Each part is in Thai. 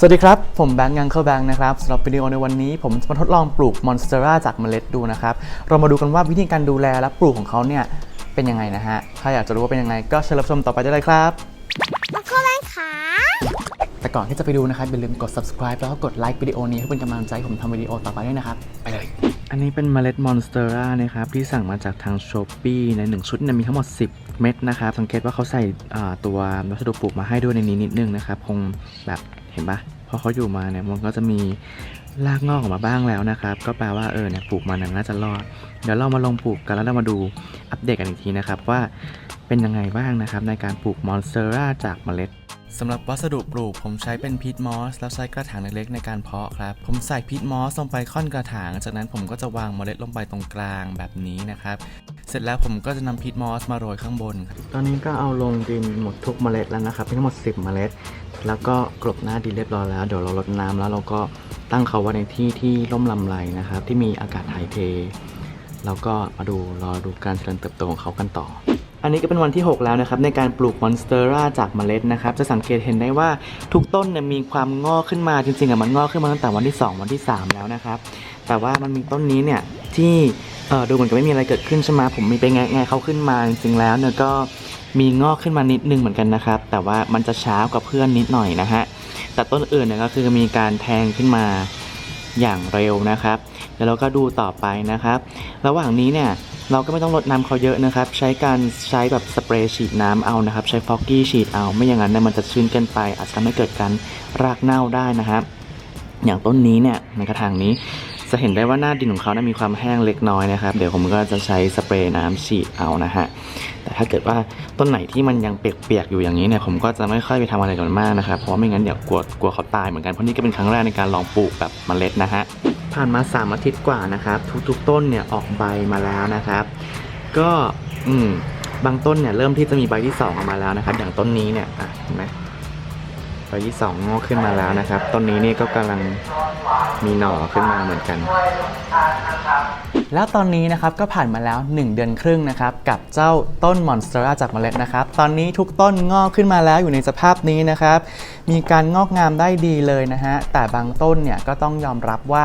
สวัสดีครับ ผมแบงค์ยังเข้าแบงค์นะครับสำหรับวิดีโอในวันนี้ ผมจะมาทดลองปลูกมอนสเตอร่าจากเมล็ดดูนะครับ เรามาดูกันว่าวิธีการดูแลและปลูกของเขาเนี่ย เป็นยังไงนะฮะ ถ้าอยากจะรู้ว่าเป็นยังไง ก็เชิญรับชมต่อไปได้เลยครับแล้วก็แม่ขาแต่ก่อนที่จะไปดูนะครับอย่าลืมกด subscribe แล้วก็กดไลค์วิดีโอนี้ให้เป็นกำลังใจให้ผมทำวิดีโอต่อไปด้วยนะครับ ไปเลย อันนี้เป็นเมล็ดมอนสเตอร่านะครับ ที่สั่งมาจากทาง s h อ p e e ใน 1 ชุดเนี่ยมีทั้งหมด 10 เม็ดนะครับ สังเกตว่าเขาใส่ตัววัสดุปลูกมาให้ด้วยในนี้นิดนึงนะครับ คงแบบเห็นปะพอเขาอยู่มาเนี่ยมันก็จะมีรากงอกออกมาบ้างแล้วนะครับ ก็แปลว่าเออเนี่ยปลูกมานน่าจะรอด เดี๋ยวเรามาลองปลูกกันแล้วเรามาดูอัปเดตกันอีกทีนะครับว่าเป็นยังไงบ้างนะครับในการปลูกมอนสเตอร่าจากเมล็ด สำหรับวัสดุปลูกผมใช้เป็นพีทมอสแล้วใช้กระถางเล็กๆในการเพาะครับ ผมใส่พีทมอสลงไปค่อนกระถาง จากนั้นผมก็จะวางเมล็ดลงไปตรงกลางแบบนี้นะครับ เสร็จแล้วผมก็จะนำพีทมอสมาโรยข้างบนครับตอนนี้ก็เอาลงดินหมดทุกเมล็ดแล้วนะครับทั้งหมด 10 เมล็ด แล้วก็กลบหน้าดินเรียบร้อยแล้วเดี๋ยวเราลดน้ำแล้วเราก็ตั้งเขาไว้ในที่ที่ร่มลำไรนะครับที่มีอากาศถ่ายเท แล้วก็มาดูรอดูการเจริญเติบโตของเขากันต่อ อันนี้ก็เป็นวันที่ 6 แล้วนะครับในการปลูกมอนสเตอร่าจากเมล็ดนะครับจะสังเกตเห็นได้ว่าทุกต้นเนี่ยมีความงอกขึ้นมาจริงๆอะมันงอกขึ้นมาตั้งแต่วันที่ 2 วันที่ 3 แล้วนะครับแต่ว่ามันมีต้นนี้เนี่ยที่เอ่อดูเหมือนกับไม่มีอะไรเกิดขึ้นใช่ไหมผมมีไปแงะแงะเขาขึ้นมาจริงๆแล้วเนี่ยก็มีงอกขึ้นมานิดนึงเหมือนกันนะครับแต่ว่ามันจะช้ากว่าเพื่อนนิดหน่อยนะฮะแต่ต้นอื่นเนี่ยก็คือมีการแทงขึ้นมา อย่างเร็วนะครับเดี๋ยวเราก็ดูต่อไปนะครับ ระหว่างนี้เนี่ยเราก็ไม่ต้องรดน้ำเขาเยอะนะครับ ใช้การใช้แบบสเปรย์ฉีดน้ำเอานะครับ ใช้ฟอกกี้ฉีดเอา ไม่อย่างนั้นเนี่ยมันจะชื้นเกินไป อาจจะทำให้เกิดการรากเน่าได้นะครับ อย่างต้นนี้เนี่ยในกระถางนี้จะเห็นได้ว่าหน้าดินของเขานะมีความแห้งเล็กน้อยนะครับ เดี๋ยวผมก็จะใช้สเปรย์น้ำฉีดเอานะฮะ แต่ถ้าเกิดว่าต้นไหนที่มันยังเปียกๆอยู่อย่างนี้เนี่ยผมก็จะไม่ค่อยไปทำอะไรกับมันมากนะครับเพราะไม่งั้นเดี๋ยวกลัวกลัวเขาตายเหมือนกันเพราะนี่ก็เป็นครั้งแรกในการลองปลูกแบบเมล็ดนะฮะผ่านมา 3 อาทิตย์กว่านะครับ ทุกๆ ต้นเนี่ยออกใบมาแล้วนะครับ ก็อืมบางต้นเนี่ยเริ่มที่จะมีใบที่2ออกมาแล้วนะครับ อย่างต้นนี้เนี่ยอะเห็นไหมใบที่2งอกขึ้นมาแล้วนะครับ ต้นนี้นี่ก็กำลังมีหน่อขึ้นมาเหมือนกัน แล้วตอนนี้นะครับก็ผ่านมาแล้ว 1 เดือนครึ่งนะครับกับเจ้าต้นมอนสเตอร่าจากเมล็ดนะครับ ตอนนี้ทุกต้นงอกขึ้นมาแล้วอยู่ในสภาพนี้นะครับ มีการงอกงามได้ดีเลยนะฮะ แต่บางต้นเนี่ยก็ต้องยอมรับว่า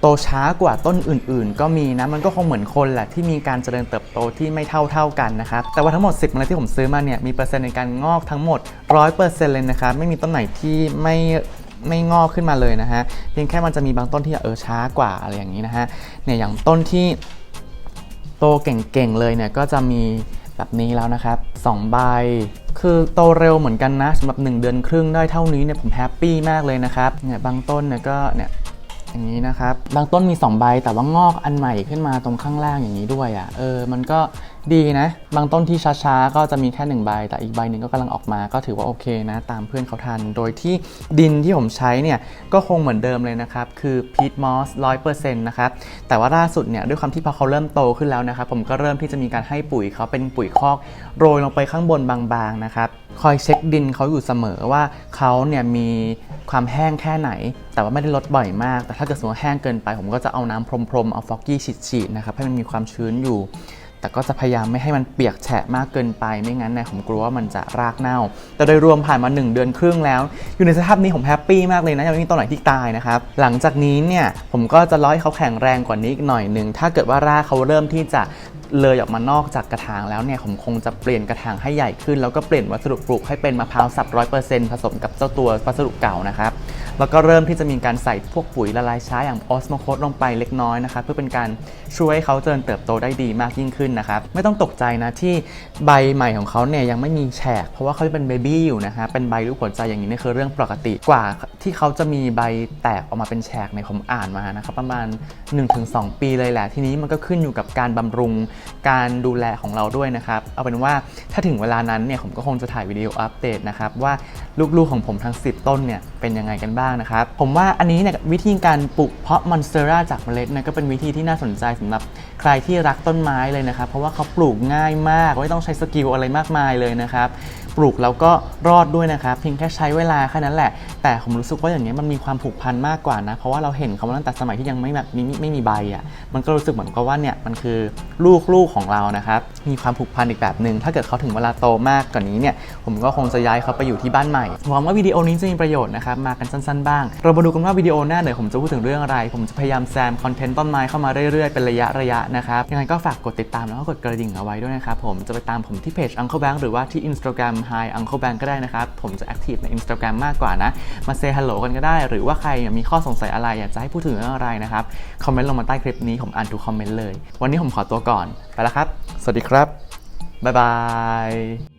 โตช้ากว่าต้นอื่น ๆ ก็มีนะ มันก็คงเหมือนคนแหละที่มีการเจริญเติบโตที่ไม่เท่าเท่าๆกันนะครับ แต่ว่าทั้งหมด 10เมล็ดที่ผมซื้อมาเนี่ยมีเปอร์เซ็นต์ในการงอกทั้งหมด 100%เลยนะครับ ไม่มีต้นไหนที่ไม่ ไม่งอกขึ้นมาเลยนะฮะเพียงแค่มันจะมีบางต้นที่เออช้ากว่าอะไรอย่างนี้นะฮะเนี่ยอย่างต้นที่โตเก่งๆเลยเนี่ยก็จะมีแบบนี้แล้วนะครับ2ใบคือโตเร็วเหมือนกันนะสำหรับ 1 เดือนครึ่งได้เท่านี้เนี่ยผมแฮปปี้มากเลยนะครับเนี่ยบางต้นเนี่ยก็เนี่ย อย่างนี้นะครับบางต้นมี 2 ใบแต่ว่างอกอันใหม่ขึ้นมาตรงข้างล่างอย่างนี้ด้วยอะ่ะเออมันก็ดีนะ บางต้นที่ช้าๆ ก็จะมีแค่ 1 ใบ แต่อีกใบหนึ่งก็กำลังออกมาก็ถือว่าโอเคนะ ตามเพื่อนเขาทัน โดยที่ดินที่ผมใช้เนี่ย ก็คงเหมือนเดิมเลยนะครับ คือพีทมอสร้อยเปอร์เซ็นต์นะครับ แต่ว่าล่าสุดเนี่ย ด้วยความที่พอเขาเริ่มโตขึ้นแล้วนะครับ ผมก็เริ่มที่จะมีการให้ปุ๋ยเขาเป็นปุ๋ยคอกโรยลงไปข้างบนบางๆนะครับคอยเช็คดินเขาอยู่เสมอว่าเขาเนี่ยมีความแห้งแค่ไหน แต่ว่าไม่ได้ลดบ่อยมาก แต่ถ้าเกิดสมมติว่าแห้งเกินไป ผมก็จะเอาน้ำพรมๆ เอาฟอกกี้ฉีดๆนะครับให้มันมีความชื้นอยู่ แต่ก็จะพยายามไม่ให้มันเปียกแฉะมากเกินไป ไม่งั้นเนี่ยผมกลัวว่ามันจะรากเน่า แต่โดยรวมผ่านมา 1 เดือนครึ่งแล้ว อยู่ในสภาพนี้ผมแฮปปี้มากเลยนะยังไม่มีต้นไหนที่ตายนะครับ หลังจากนี้เนี่ยผมก็จะร้อยเขาแข็งแรงกว่านี้อีกหน่อยหนึ่งถ้าเกิดว่ารากเขาเริ่มที่จะ เลยออกมานอกจากกระถางแล้วเนี่ยผมคงจะเปลี่ยนกระถางให้ใหญ่ขึ้น แล้วก็เปลี่ยนวัสดุปลูกให้เป็นมะพร้าวสับร้อยเปอร์เซ็นต์ผสมกับเจ้าตัววัสดุเก่านะครับ แล้วก็เริ่มที่จะมีการใส่พวกปุ๋ยละลายช้าอย่างออสโมโคสลงไปเล็กน้อยนะครับเพื่อเป็นการช่วยให้เขาเจริญเติบโตได้ดีมากยิ่งขึ้นนะครับไม่ต้องตกใจนะที่ใบใหม่ของเขาเนี่ยยังไม่มีแฉก เพราะว่าเขาเป็นเบบี้อยู่นะฮะเป็นใบรูปหัวใจอย่างนี้นี่คือเรื่องปกติกว่าที่เขาจะมีใบแตกออกมาเป็นแฉกเนี่ยผมอ่านมานะครับประมาณ 1-2 ปีเลยแหละทีนี้มันก็ขึ้นอยู่กับการบำรุงการดูแลของเราด้วยนะครับเอาเป็นว่าถ้าถึงเวลานั้นเนี่ยผมก็คงจะถ่ายวิดีโออัปเดตนะครับว่าลูกๆของผมทั้ง 10 ต้นเนี่ยเป็นยังไงกันบ้างนะครับ ผมว่าอันนี้เนี่ยวิธีการปลูกเพาะมอนสเตอร่าจากเมล็ดนะก็เป็นวิธีที่น่าสนใจสำหรับใครที่รักต้นไม้เลยนะครับ เพราะว่าเขาปลูกง่ายมาก ไม่ต้องใช้สกิลอะไรมากมายเลยนะครับ ปลูกแล้วก็รอดด้วยนะครับ เพียงแค่ใช้เวลาแค่นั้นแหละ แต่ผมรู้สึกว่าอย่างนี้มันมีความผูกพันมากกว่านะ เพราะว่าเราเห็นเขามาตั้งแต่สมัยที่ยังไม่แบบมีไม่มีใบอะ มันก็รู้สึกเหมือนกับว่าเนี่ยมันคือลูกลูกของเรานะครับ มีความผูกพันอีกแบบหนึ่งถ้าเกิดเขาถึงเวลาโตมากกว่านี้เนี่ย ผมก็คงจะย้ายเขาไปอยู่ที่บ้านใหม่หวังว่าวิดีโอนี้จะมีประโยชน์นะครับ มากันสั้นๆบ้าง เรามาดูกันว่าวิดีโอหน้าเนี่ยผมจะพูดถึงเรื่องอะไร ผมจะพยายามแซมคอนเทนต์ต้นไม้เข้ามาเรื่อยๆเป็นระยะระยะนะครับยังไงก็ฝากกดติดตามแล้วก็กดกระดิ่งเอาไว้ด้วยนะครับผมจะไปตามผมที่เพจ Uncle Bank หรือว่าที่ Instagram Hi Uncle Bank ก็ได้นะครับผมจะแอคทีฟใน Instagram มากกว่านะ มาเซฮัลโหลกันก็ได้ หรือว่าใครมีข้อสงสัยอะไรอยากจะให้พูดถึงเรื่องอะไรนะครับคอมเมนต์ลงมาใต้คลิปนี้ผมอ่านทุกคอมเมนต์เลย วันนี้ผมขอตัวก่อนไปแล้วครับ สวัสดีครับบ๊ายบาย